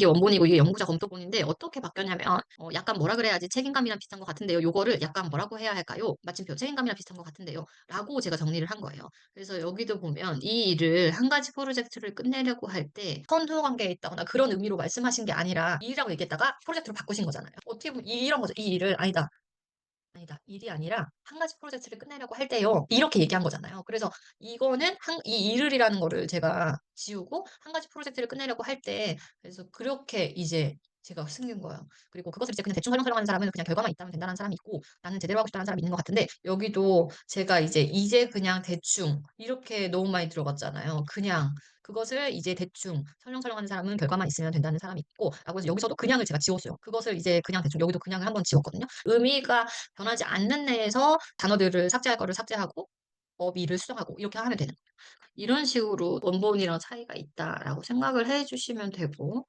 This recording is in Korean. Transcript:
이게 원본이고 이게 연구자 검토본인데 어떻게 바뀌었냐면 어 약간 뭐라 그래야지 책임감이랑 비슷한 것 같은데요. 요거를 약간 뭐라고 해야 할까요? 마침표 책임감이랑 비슷한 것 같은데요. 라고 제가 정리를 한 거예요. 그래서 여기도 보면 이 일을 한 가지 프로젝트를 끝내려고 할 때 선후 관계에 있다거나 그런 의미로 말씀하신 게 아니라 일이라고 얘기했다가 프로젝트로 바꾸신 거잖아요. 어떻게 보면 이 이런 거죠. 이 일을 아니다. 아니다. 일이 아니라 한 가지 프로젝트를 끝내려고 할 때요. 이렇게 얘기한 거잖아요. 그래서 이거는 한 이 일을이라는 거를 제가 지우고 한 가지 프로젝트를 끝내려고 할 때 그래서 그렇게 이제 제가 숨긴 거예요. 그리고 그것을 이제 그냥 대충 설렁설렁하는 사람은 그냥 결과만 있다면 된다는 사람이 있고 나는 제대로 하고 싶다는 사람이 있는 것 같은데 여기도 제가 이제 이제 그냥 대충 이렇게 너무 많이 들어갔잖아요. 그냥 그것을 이제 대충 설렁설렁하는 사람은 결과만 있으면 된다는 사람이 있고 라고 해서 여기서도 그냥을 제가 지웠어요. 그것을 이제 그냥 대충 여기도 그냥을 한번 지웠거든요. 의미가 변하지 않는 내에서 단어들을 삭제할 거를 삭제하고 어미를 수정하고 이렇게 하면 되는 거예요. 이런 식으로 원본이랑 차이가 있다라고 생각을 해 주시면 되고